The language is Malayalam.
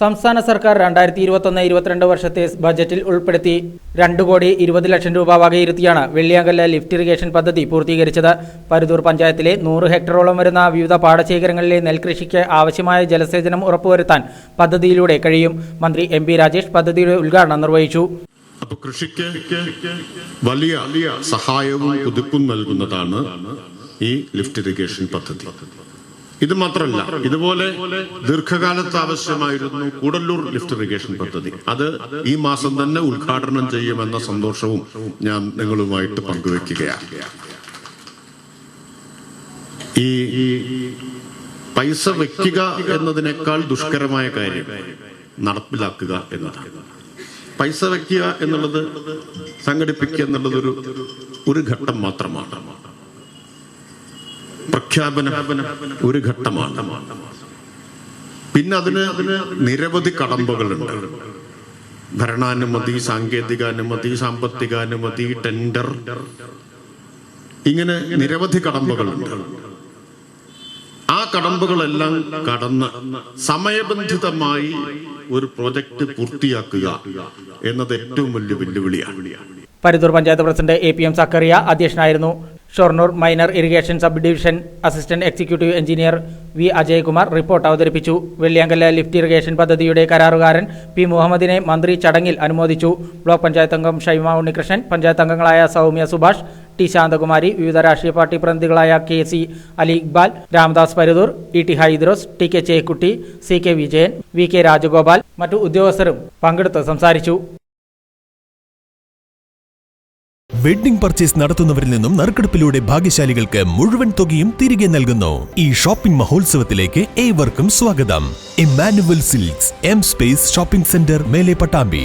സംസ്ഥാന സർക്കാർ രണ്ടായിരത്തി ഇരുപത്തൊന്ന് ഇരുപത്തിരണ്ട് വർഷത്തെ ബജറ്റിൽ ഉൾപ്പെടുത്തി രണ്ട് കോടി ഇരുപത് ലക്ഷം രൂപ വകയിരുത്തിയാണ് വെള്ളിയാങ്കല്ല് ലിഫ്റ്റ് ഇറിഗേഷൻ പദ്ധതി പൂർത്തീകരിച്ചത്. പരുതൂർ പഞ്ചായത്തിലെ നൂറ് ഹെക്ടറോളം വരുന്ന വിവിധ പാടശേഖരങ്ങളിലെ നെൽകൃഷിക്ക് ആവശ്യമായ ജലസേചനം ഉറപ്പുവരുത്താൻ പദ്ധതിയിലൂടെ കഴിയും. മന്ത്രി എം പി രാജേഷ് പദ്ധതിയുടെ ഉദ്ഘാടനം നിർവഹിച്ചു. കൃഷിക്ക് വലിയ സഹായവും നൽകുന്നതാണ് ഈ ലിഫ്റ്റ് ഇറിഗേഷൻ പദ്ധതി. ഇത് മാത്രമല്ല ഇതുപോലെ ദീർഘകാലത്ത് ആവശ്യമായിരുന്നു കൂടല്ലൂർ ലിഫ്റ്റ് ഇറിഗേഷൻ പദ്ധതി. അത് ഈ മാസം തന്നെ ഉദ്ഘാടനം ചെയ്യുമെന്ന സന്തോഷവും ഞാൻ നിങ്ങളുമായിട്ട് പങ്കുവെക്കുകയാണ്. ഈ പൈസ വെക്കുക എന്നതിനേക്കാൾ ദുഷ്കരമായ കാര്യം നടപ്പിലാക്കുക എന്നതാണ്. പൈസ വെക്കുക എന്നുള്ളത് സംഘടിപ്പിക്കുക എന്നുള്ളത് ഒരു ഒരു ഘട്ടം മാത്രമാണ്. പ്രഖ്യാപന ഒരു ഘട്ടമാണ്. പിന്നെ അതിന് നിരവധി കടമ്പകളുണ്ട്. ഭരണാനുമതി സാങ്കേതികാനുമതി സാമ്പത്തികാനുമതി ടെൻഡർ. ഇങ്ങനെ നിരവധി കടമ്പകളുണ്ട്. ആ കടമ്പകളെല്ലാം കടന്ന് സമയബന്ധിതമായി ഒരു പ്രോജക്റ്റ് പൂർത്തിയാക്കുക എന്നത് ഏറ്റവും വലിയ വെല്ലുവിളിയാണ്. Paruthur panchayat president A P M Zakariya അധ്യക്ഷനായിരുന്നു. Shoranur minor irrigation sub division assistant executive engineer V Ajaykumar report അവതരിപ്പിച്ചു. വെള്ളിയാങ്കല്ല ലിഫ്റ്റ് ഇറിഗേഷൻ പദ്ധതിയുടെ കരാറുകാരൻ പി മുഹമ്മദിനെ മന്ത്രി ചടങ്ങിൽ അനുമോദിച്ചു. ബ്ലോക്ക് പഞ്ചായത്ത് അംഗം ഷൈമ ഉണ്ണികൃഷ്ണൻ പഞ്ചായത്ത് അംഗങ്ങളായ സൗമ്യ സുഭാഷ് ടി ശാന്തകുമാരി വിവിധ രാഷ്ട്രീയ party പ്രതിനിധികളായ K C Ali Iqbal Ramdas Paruthur E T Haidros T K Chekkutty C K Vijayan V K Rajagopal മറ്റു ഉദ്യോഗസ്ഥരും പങ്കെടുത്ത് സംസാരിച്ചു. വെഡ്ഡിംഗ് പർച്ചേസ് നടത്തുന്നവരിൽ നിന്നും നറുക്കെടുപ്പിലൂടെ ഭാഗ്യശാലികൾക്ക് മുഴുവൻ തുകയും തിരികെ നൽകുന്നു. ഈ ഷോപ്പിംഗ് മഹോത്സവത്തിലേക്ക് ഏവർക്കും സ്വാഗതം. Emmanuel silks M space shopping centre Mele Pattambi.